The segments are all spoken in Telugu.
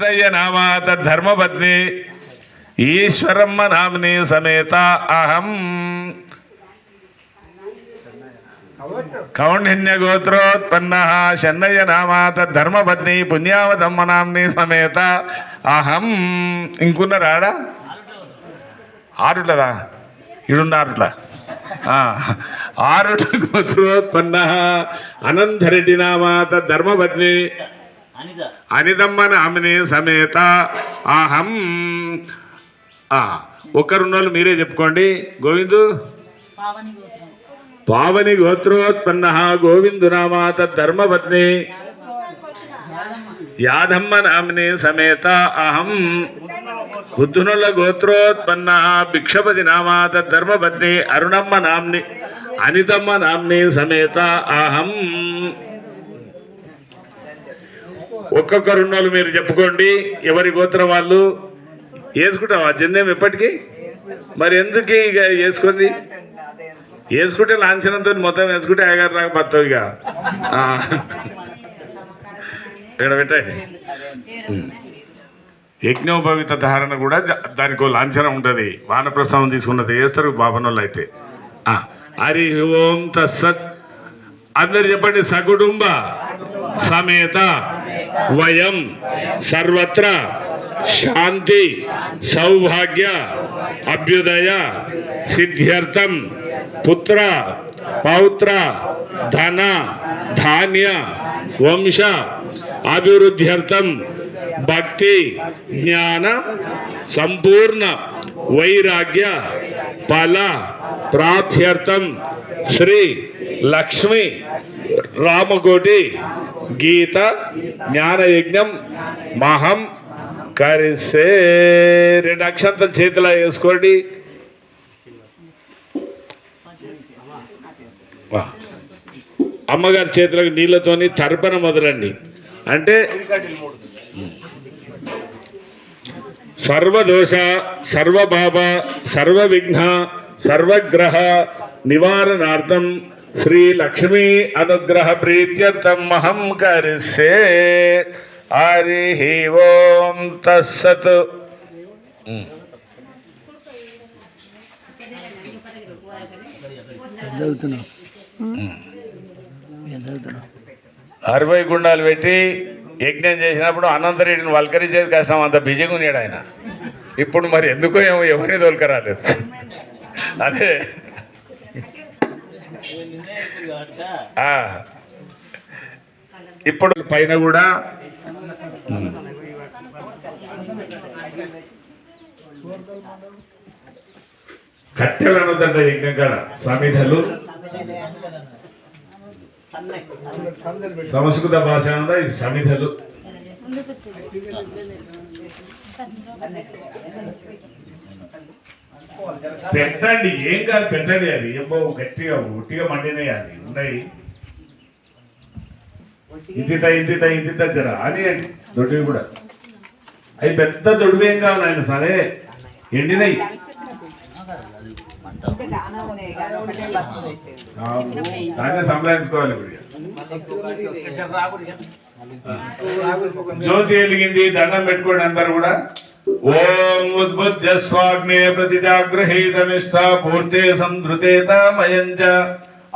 కృష్ణయ్య నామా తద్ధర్మపత్ని ఈశ్వరమ్మ నామిని సమేత అహం. కౌండిన్య గోత్రోత్పన్న శన్నయ్య నామా తద్ధర్మపత్ని పుణ్యావతమ్మ నామిని సమేత అహం. ఇంకున్నారాడా? ఆరుట్లదా ఇడున్నారుట్ల ఆరుట గోత్రోత్పన్న అనంతరెడ్డి నామా తద్ధర్మపత్ని అనిత. అనిదమ్మ నామిని సమేత. అహం ఒక్కరున్నోళ్ళు మీరే చెప్పుకోండి. గోవిందు? పావని గోత్రోత్పన్న గోవిందునామా తద్ధర్మపత్ని యాదమ్మ నామిని సమేత. అహం. బుద్ధునుల గోత్రోత్పన్న భిక్షపతి నామా తద్ధర్మపత్ని అరుణమ్మ నామ్ని అనితమ్మ నామ్ని సమేత. అహం. ఒక్కొక్కరున్నోళ్ళు మీరు చెప్పుకోండి. ఎవరి గోత్రం వాళ్ళు? వేసుకుంటావా జందేం ఎప్పటికీ? మరి ఎందుకు ఇక వేసుకుంది వేసుకుంటే లాంఛనంతో మొత్తం వేసుకుంటే అయ్యగారు నాకు బతావు ఇక. ఇక్కడ పెట్టండి. యజ్ఞోపవిత ధారణ కూడా దానికి లాంఛనం ఉంటుంది. వానప్రస్థానం తీసుకున్నది వేస్తారు బాబనోళ్ళు అయితే హరి ఓం తస్సత్. అందరు చెప్పండి సకుటుంబ. సమేత వయం సర్వత్ర శాంతి సౌభాగ్య అభ్యుదయ సిద్ధ్యర్థం పుత్ర పౌత్ర ధన ధాన్య వంశ అభివృద్ధ్యర్థం భక్తి జ్ఞాన సంపూర్ణ వైరాగ్య ఫల ప్రాప్త్యర్థం శ్రీ లక్ష్మి రామకోటి గీత జ్ఞానయజ్ఞం మహం కరిసే. రెండు అక్షంతలు చేతిలో వేసుకోండి. అమ్మగారి చేతులకు నీళ్ళతోని తర్పణ మొదలండి. అంటే సర్వదోష సర్వభావ సర్వవిఘ్న సర్వగ్రహ నివారణార్థం శ్రీ లక్ష్మీ అనుగ్రహ ప్రీత్యర్థం మహం కరిసే హరి ఓం తస్సత్ అరవై గుండాలు పెట్టి యజ్ఞం చేసినప్పుడు అనంతరెడ్డిని వల్కరించేది కష్టం అంత బిజీగా ఉన్నాడు ఆయన. ఇప్పుడు మరి ఎందుకో ఏమో ఎవరిని తోలుకరాలేదు. అదే. ఇప్పుడు పైన కూడా కట్టెలు అనొద్దంట యజ్ఞం కాడ సమిధలు. సంస్కృత భాష ఈ సమిధలు. పెట్టండి ఏం కాదు పెట్టండి అది. ఏమో గట్టిగా ఉట్టిగా మండినాయి ఉన్నాయి. ఇంతిత ఇంతిత ఇంతిత జర అని దొడ్డివి కూడా. అవి పెద్ద దొడ్డు ఏం కావాలి ఆయన సరే. ఎండినాయి. దాన్ని సంపాదించుకోవాలి ఇప్పుడు. జ్యోతి వెలిగింది దండం పెట్టుకోండి అందరు కూడా. ఓం ఉద్బుద్ధ స్వాగ్నే ప్రతిజాగృహీతమిష్ట పూర్తే సంధృతేత మయంచ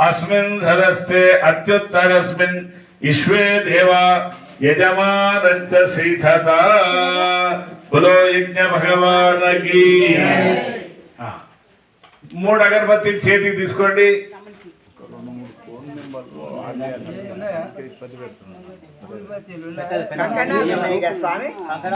అస్మిన్ ధరస్తే అత్యుత్తరస్మిన్ విశ్వే దేవ యజమానంచ సీతత బులో యజ్ఞ భగవానకి. మూడు అగరబత్తి చేతికి తీసుకోండి. స్వామి?